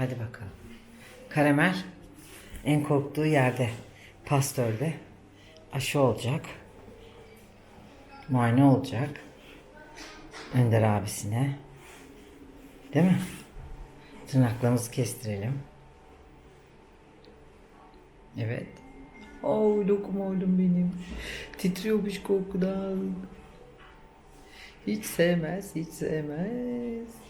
Hadi bakalım. Karamel en korktuğu yerde. Pastörde. Aşı olacak. Muayene olacak. Önder abisine. Değil mi? Tırnaklarımızı kestirelim. Evet. Oy lokum oğlum benim. Titriyormuş korkudan. Hiç sevmez, hiç sevmez.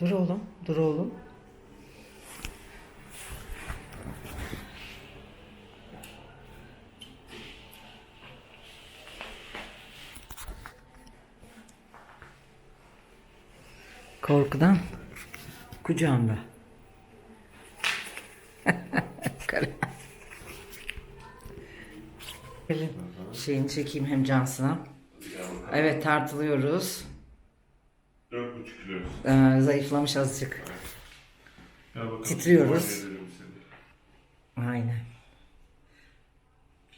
Dur oğlum, dur oğlum. Korkudan kucağımda. Şeyini çekeyim hem Cansın'a. Evet tartılıyoruz. 4,5 kilo. Ee, zayıflamış azıcık. Gel bakalım. Titriyoruz. Aynen.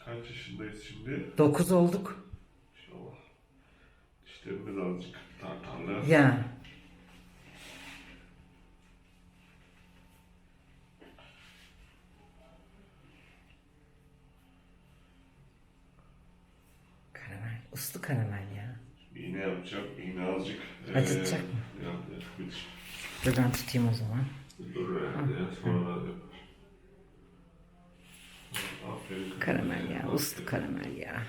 Kaç yaşındayız şimdi? 9 olduk. İnşallah. Dişlerimiz azıcık tartarlı. Ya. Karamel. Uslu karamel ya. İğne yapacağım. İğne azıcık. Acıtacak mı? Yani bir Dur ben tutayım o zaman. dur herhalde. Sonra yapar. Aferin. kızım. Karamel ya. Uslu karamel ya.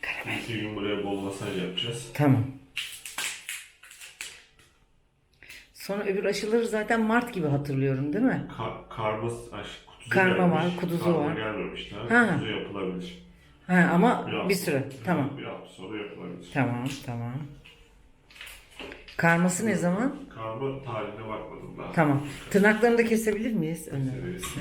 Karamel. İki gün buraya bol masaj yapacağız. Tamam. Sonra öbür aşıları zaten Mart gibi hatırlıyorum değil mi? Ka karma aş, kutusu Karma gelmiş. var, kutusu karma var. gelmemiş daha. Ha. Kutusu yapılabilir. Ha ama hafta- bir süre. Tamam. Bir hafta sonra yapılabilir. Tamam, tamam. Karması ne zaman? Karma tarihine bakmadım daha. Tamam. Tırnaklarını da kesebilir miyiz? Evet.